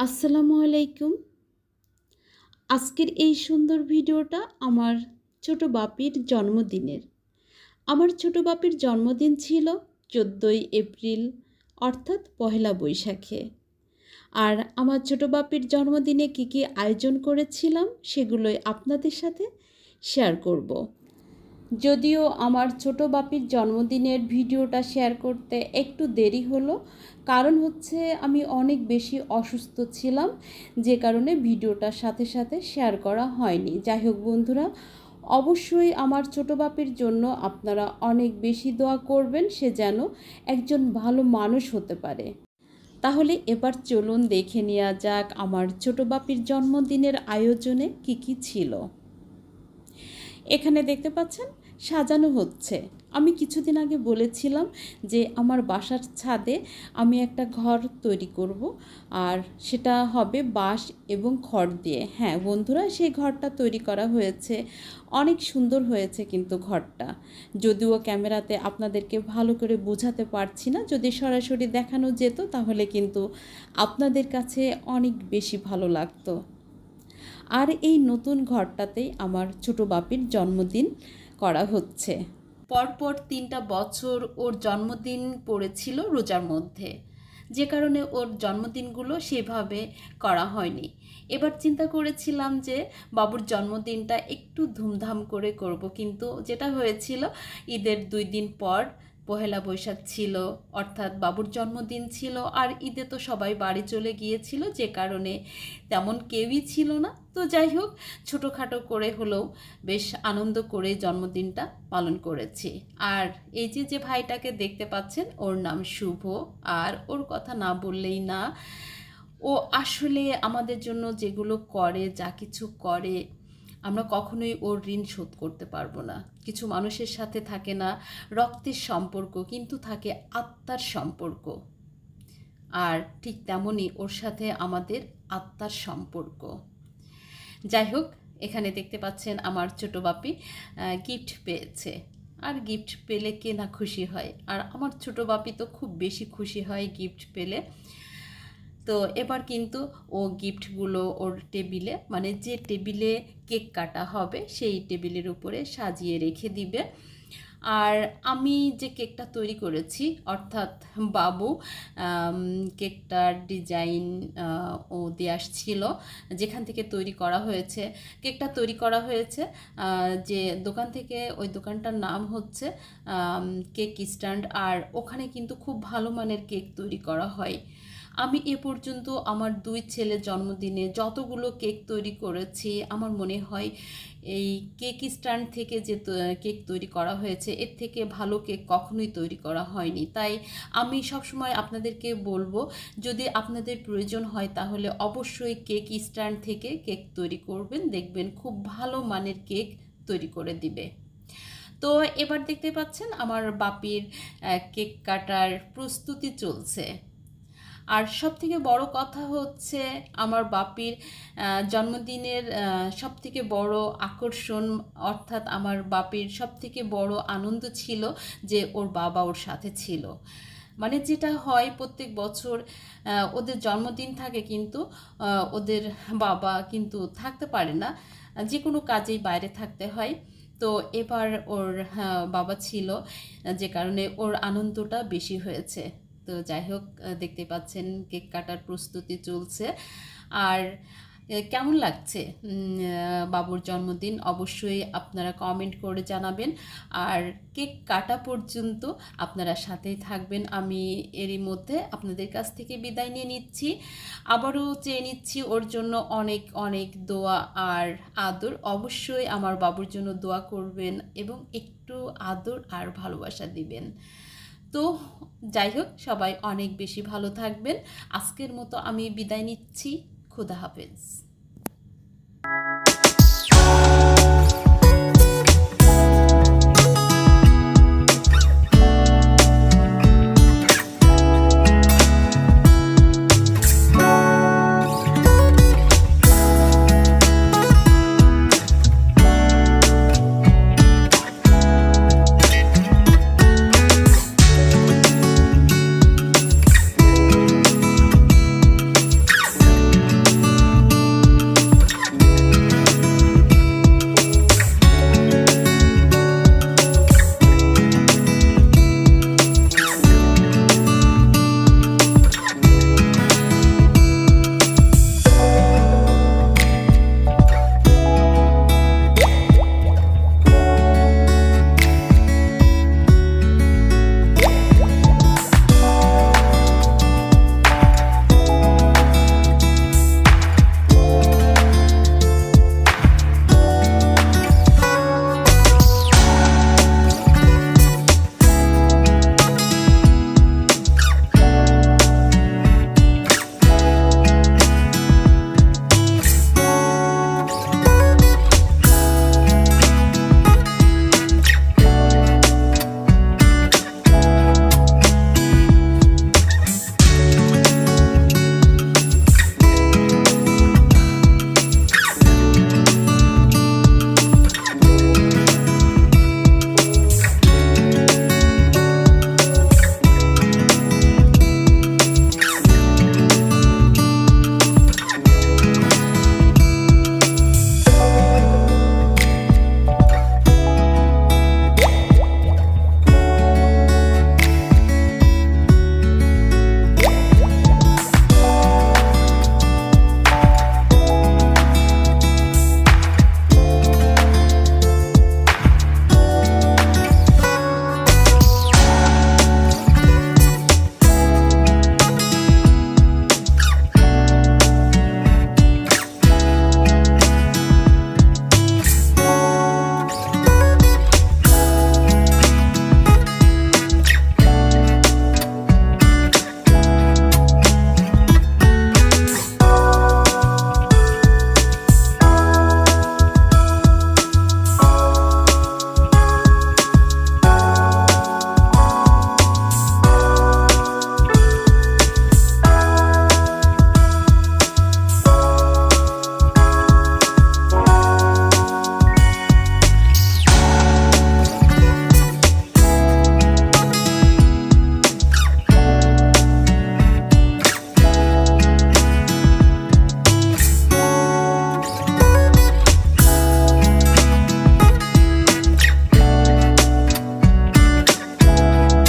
আসসালামু আলাইকুম। আজকের এই সুন্দর ভিডিওটা আমার ছোট বাপির জন্মদিনের। আমার ছোট বাপির জন্মদিন ছিল চোদ্দোই এপ্রিল, অর্থাৎ পহেলা বৈশাখে। আর আমার ছোট বাপির জন্মদিনে কী কী আয়োজন করেছিলাম সেগুলোই আপনাদের সাথে শেয়ার করব। যদিও আমার ছোট বাপির জন্মদিনের ভিডিওটা শেয়ার করতে একটু দেরি হলো, কারণ হচ্ছে আমি অনেক বেশি অসুস্থ ছিলাম, যে কারণে ভিডিওটার সাথে সাথে শেয়ার করা হয়নি। যাই হোক বন্ধুরা, অবশ্যই আমার ছোট বাপির জন্য আপনারা অনেক বেশি দোয়া করবেন, সে যেন একজন ভালো মানুষ হতে পারে। তাহলে এবার চলুন দেখে নেওয়া যাক আমার ছোট বাপির জন্মদিনের আয়োজনে কি কি ছিল। এখানে দেখতে পাচ্ছেন সাজানো হচ্ছে। আমি কিছুদিন আগে বলেছিলাম যে আমার বাসার ছাদে আমি একটা ঘর তৈরি করব, আর সেটা হবে বাঁশ এবং খড় দিয়ে। হ্যাঁ বন্ধুরা, সেই ঘরটা তৈরি করা হয়েছে। অনেক সুন্দর হয়েছে কিন্তু ঘরটা। যদিও ক্যামেরাতে আপনাদেরকে ভালো করে বোঝাতে পারছি না, যদি সরাসরি দেখানো যেত তাহলে কিন্তু আপনাদের কাছে অনেক বেশি ভালো লাগতো। আর এই নতুন ঘরটাতেই আমার ছোট বাপির জন্মদিন করা হচ্ছে। পরপর তিনটা বছর ওর জন্মদিন পড়েছিল রোজার মধ্যে। যে কারণে ওর জন্মদিনগুলো সেভাবে করা হয়নি। এবার চিন্তা করেছিলাম যে বাবুর জন্মদিনটা একটু ধুমধাম করে করব, কিন্তু যেটা হয়েছিল ঈদের দুই দিন পর পহেলা বৈশাখ ছিল, অর্থাৎ বাবুর জন্মদিন ছিল, আর ঈদে তো সবাই বাড়ি চলে গিয়েছিল, যে কারণে তেমন কেউই ছিল না। তো যাই হোক, ছোটোখাটো করে হলেও বেশ আনন্দ করে জন্মদিনটা পালন করেছি। আর এই যে যে ভাইটাকে দেখতে পাচ্ছেন, ওর নাম শুভ। আর ওর কথা না বললেই না, ও আসলে আমাদের জন্য যেগুলো করে, যা কিছু করে আমরা কখনোই ওর ঋণ শোধ করতে পারব না। কিছু মানুষের সাথে থাকে না রক্তের সম্পর্ক, কিন্তু থাকে আত্মার সম্পর্ক। আর ঠিক তেমনই ওর সাথে আমাদের আত্মার সম্পর্ক। যাই হোক, এখানে দেখতে পাচ্ছেন আমার ছোটো বাপি গিফট পেয়েছে। আর গিফট পেলে কে না খুশি হয়। আর আমার ছোটো বাপি তো খুব বেশি খুশি হয় গিফট পেলে। তো এবার কিন্তু ও গিফটগুলো ওর টেবিলে মানে যে টেবিলে কেক কাটা হবে সেই টেবিলের উপরে সাজিয়ে রেখে দিবে। আর আমি যে কেকটা তৈরি করেছি, অর্থাৎ বাবু কেকটার ডিজাইন ও দিয়ে আসছিল, যেখান থেকে তৈরি করা হয়েছে। কেকটা তৈরি করা হয়েছে যে দোকান থেকে, ওই দোকানটার নাম হচ্ছে কেক স্ট্যান্ড। আর ওখানে কিন্তু খুব ভালো মানের কেক তৈরি করা হয়। আমি এ পর্যন্ত আমার দুই ছেলের জন্মদিনে যতগুলো কেক তৈরি করেছি, আমার মনে হয় এই কেক স্ট্যান্ড থেকে যে কেক তৈরি করা হয়েছে, এর থেকে ভালো কেক কখনোই তৈরি করা হয়নি। তাই আমি সবসময় আপনাদেরকে বলব, যদি আপনাদের প্রয়োজন হয় তাহলে অবশ্যই কেক স্ট্যান্ড থেকে কেক তৈরি করবেন, দেখবেন খুব ভালো মানের কেক তৈরি করে দিবে। তো এবার দেখতে পাচ্ছেন আমার বাপির কেক কাটার প্রস্তুতি চলছে। আর সব থেকে বড় কথা হচ্ছে আমার বাপির জন্মদিনের সব থেকে বড় আকর্ষণ অর্থাৎ আমার বাপির সব থেকে বড় আনন্দ ছিল যে ওর বাবা ওর সাথে ছিল। মানে যেটা হয় প্রত্যেক বছর ওদের জন্মদিন থাকে কিন্তু ওদের বাবা কিন্তু থাকতে পারে না। যে কোনো কাজেই বাইরে থাকতে হয়। তো এবার ওর বাবা ছিল, যে কারণে ওর আনন্দটা বেশি হয়েছে। তো যাই হোক দেখতে পাচ্ছেন কেক কাটার প্রস্তুতি চলছে। আর কেমন লাগছে? বাবুর জন্মদিন অবশ্যই আপনারা কমেন্ট করে জানাবেন। আর কেক কাটা পর্যন্ত আপনারা সাথেই থাকবেন। আমি এরই মধ্যে আপনাদের কাছ থেকে বিদায় নিয়ে নিচ্ছি। আবারও চেয়ে নিচ্ছি ওর জন্য অনেক অনেক দোয়া আর আদর। অবশ্যই আমার বাবুর জন্য দোয়া করবেন এবং একটু আদর আর ভালোবাসা দিবেন। তো যাই হোক, সবাই অনেক বেশি ভালো থাকবেন। আজকের মতো আমি বিদায় নিচ্ছি। খুদা হাফেজ।